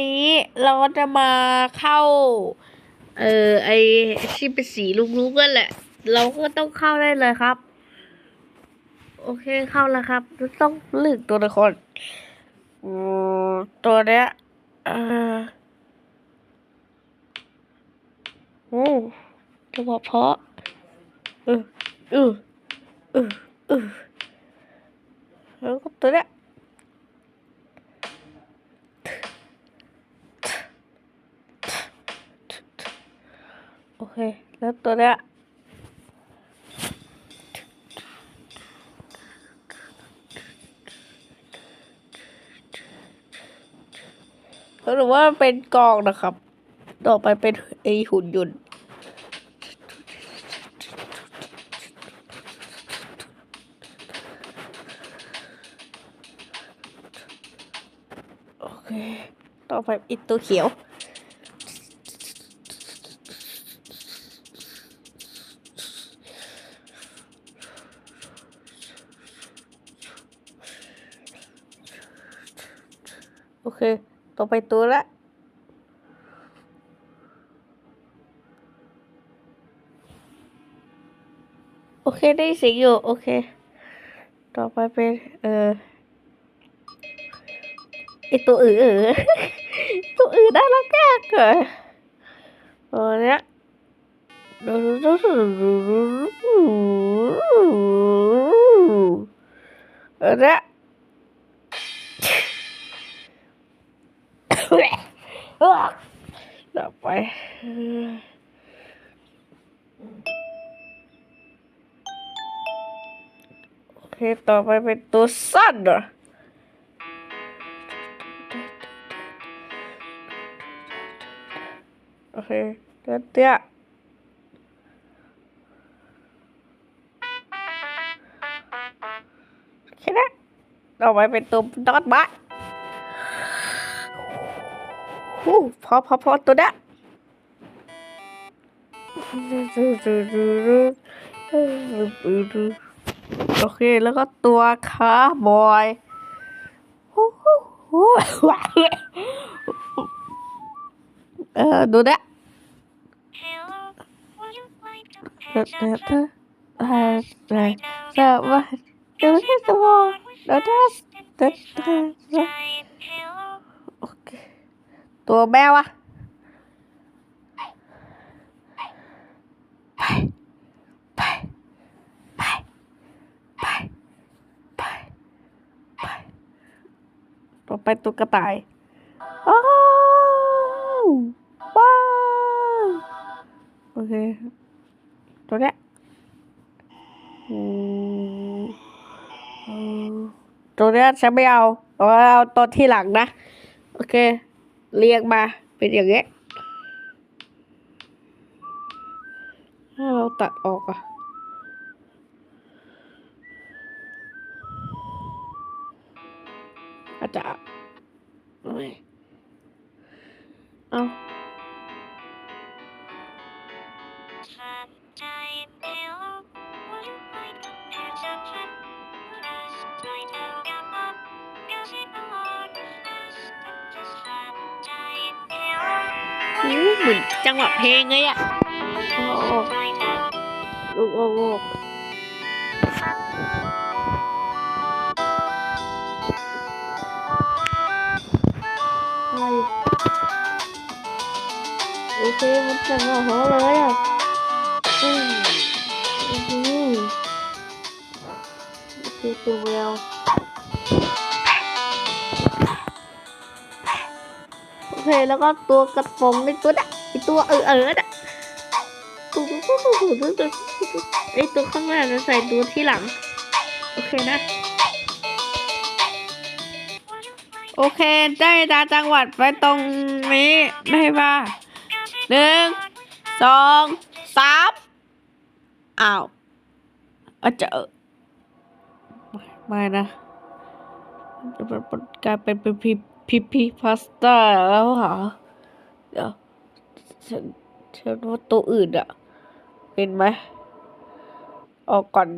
นี้เราก็จะมาเข้า เออไอที่เป็นสีลุกๆกันแหละ เราก็ต้องเข้าได้เลยครับ โอเคเข้าแล้วครับ ต้องเลือกตัวละครตัวเนี้ยเออโอ้จะบอกเพาะเออเออเออเออแล้วก็ตัวเนี้ย โอเค แล้วตัวเนี้ยเขาหรือว่าเป็นกองนะครับ ต่อไปเป็นไอหุ่นยนต์โอเค ต่อไปอีกตัวเขียว เค ต่อไปตัวละ โอเคได้เสียงอยู่ โอเค ต่อไปเป็น เอ่อไอตัวอื่นเออตัวอื่นน่ารักมากเลยตัวเนี้ยอันเนี้ย ต่อไปโอเคต่อไปเป็นตัวสั้นเหรอโอเคแล้วเตี้ยแค่นั้นต่อไปเป็นตัวดอทบัส ฮู้พอพอพอตัวเนี้ยโอเค แล้วก็ตัวคาร์บอยฮู้ฮู้ฮู้เออดูเนี้ย Hello, would you like to เธอ catch เธอ up เธออะไรสวัสดีดูที่ตัวแล้วถ้าเธอเธอ Giant ตัวแมวอะไปไปไปไปไปไปต่อไปตัวกระต่ายอ้าวว้าวโอเค ตัวเนี้ยตัวเนี้ยฉันไม่เอาเอาตัวที่หลังนะ โอเค เรียงมาเป็นอย่างเงี้ยถ้าเราตัดออกอะอาจจะเอ้ยเอา Giant Hello, would เหมือนจังหวะเพลงเลยอะโอ้โอ้ try to โอ้โอ้โอ้อะไรโอเคมันจังหวะเพราะเลยอะอืมอือหือโอเคตัวแวว อเคแล้วก็ตัวกระป๋องในตัวน่ะไอตัวเออเออน่ะไอตัวข้างหน้าจะใส่ตัวที่หลัง โอเคนะ โอเค ได้ดาจังหวัดไปตรงนี้ได้ป่ะหนึ่งสองสามอ้าวอาจจะไม่นะมันมันกลายเป็นเป็นพิพิ พิพาสต้าแล้วหรอเดี๋ยวฉันฉันว่าตัวอื่นอะเห็นไหมออกก่อน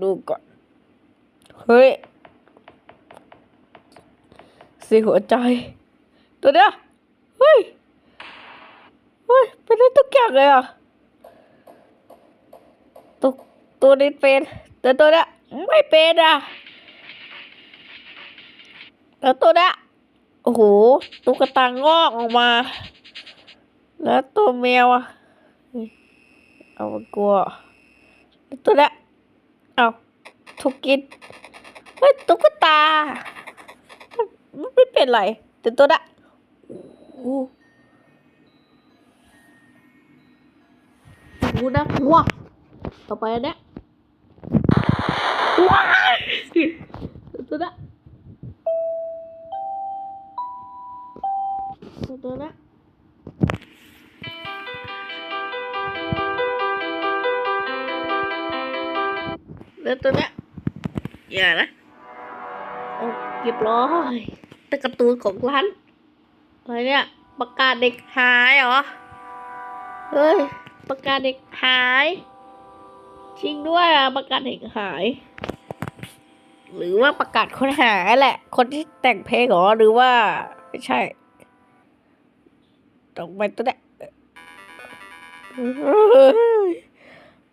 ดูก่อน เฮ้ยสีหัวใจ ตัวเนี้ยเฮ้ย เฮ้ย เป็นได้ทุกอย่างเลยอะตัวตัวนี้เป็นแต่ตัวเนี้ยไม่เป็นอะแล้วตัวเนี้ย อ้โหตุ๊กตางอกออกมา แล้วตัวแมวอะ เอามากลัว ตัวเนี้ยเอาถูกกินเฮ้ยตุ๊กตามันไม่เป็นไร แต่ตัวเนี้ยโอ้โหโอ้โหน่ากลัวต่อไปอันเนี้ยว้ายตัวเนี้ย อย่านะโอ้เรียบร้อยต่การ์ตูนของร้านอะไรเนี่ยประกาศเด็กหายเหรอ เฮ้ยประกาศเด็กหายจริงด้วยอะประกาศเด็กหาย หรือว่าประกาศคนหายแหละ คนที่แต่งเพลงเหรอหรือว่า ไม่ใช่ต้องไปตัวเนี้ย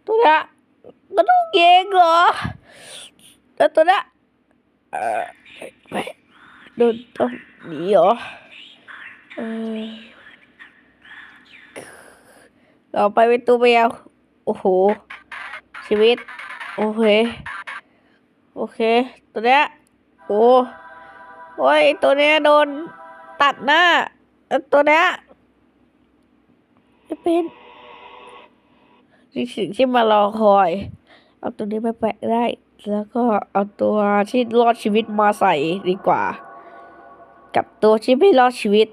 ตัวเนี้ยกระดูกเองเหรอ แล้วตัวเนี้ยเออไม่โดนต้องหนีเหรอเออต่อไปเป็นตัวแมวโอ้โห ชีวิต โอเค โอเค ตัวเนี้ยโอ้โอ้ยตัวเนี้ยโดนตัดหน้า ตัวเนี้ยไม่เป็นสิ่งที่มารอคอย เอาตัวนี้ไปแปะได้ แล้วก็เอาตัวที่รอดชีวิตมาใส่ดีกว่า กับตัวที่ไม่รอดชีวิต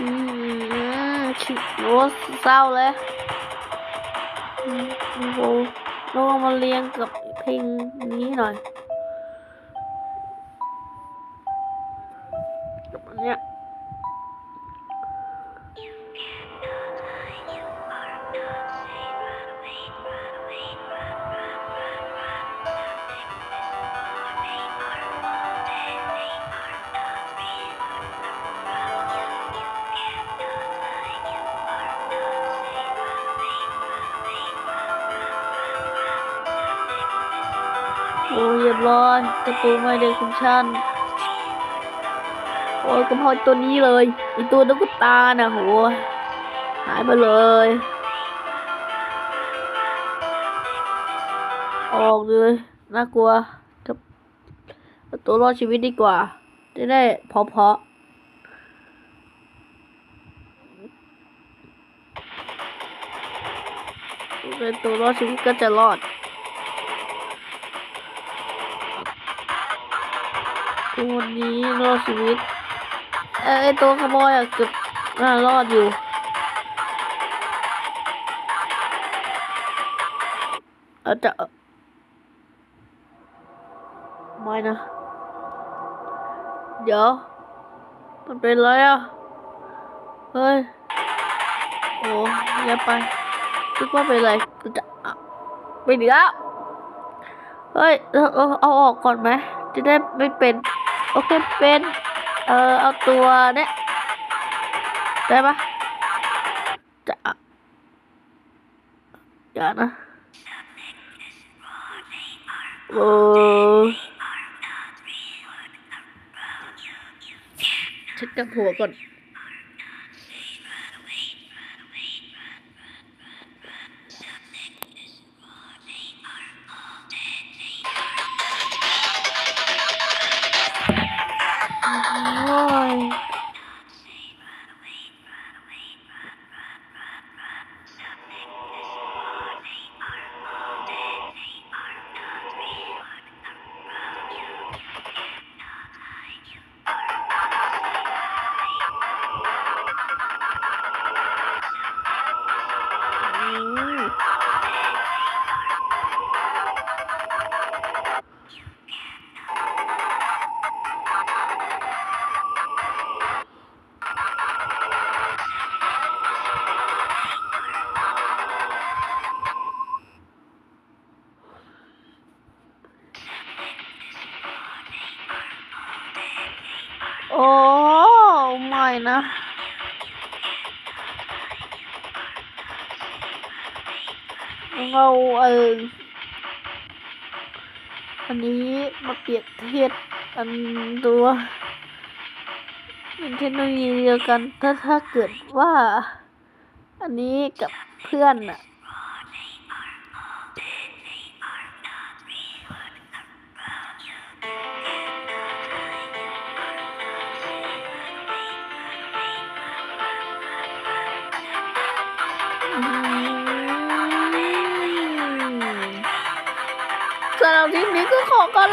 อืมชิโอ้เศร้าเลยโอ้โหลองมาเรียงกับเพลงนี้หน่อย เรียบร้อยกระตูไม่ได้คุณชันโอ้ยก็พอตัวนี้เลยไอตัวตุ๊กตาน่ะโหหายไปเลย ออกเลยน่ากลัวกับตัวรอดชีวิตดีกว่า จะได้เพาะเพาะเป็นตัวรอดชีวิตก็จะรอด ตัวนี้รอดชีวิตเอ้ยไอตัวขโมยอะเกือบน่ารอดอยู่เอาจะไม่นะ เดี๋ยว มันเป็นไรอะ เฮ้ย โอ้ยไปคิดว่าเป็นไรกูจะไม่ดีแล้วเฮ้ย เราเอาออกก่อนไหม จะได้ไม่เป็น โอเคเป็นเออเอาตัวเนี้ยได้ปะจะอย่านะโอ้เช็ดกับหัวก่อน นะ เงาเอออันนี้มาเปรียบเทียบอันตัวเป็นเทคโนโลยีเดียวกันถ้าถ้าเกิดว่า อันนี้กับเพื่อนอะ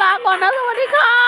ลาก่อนนะ สวัสดีค่ะ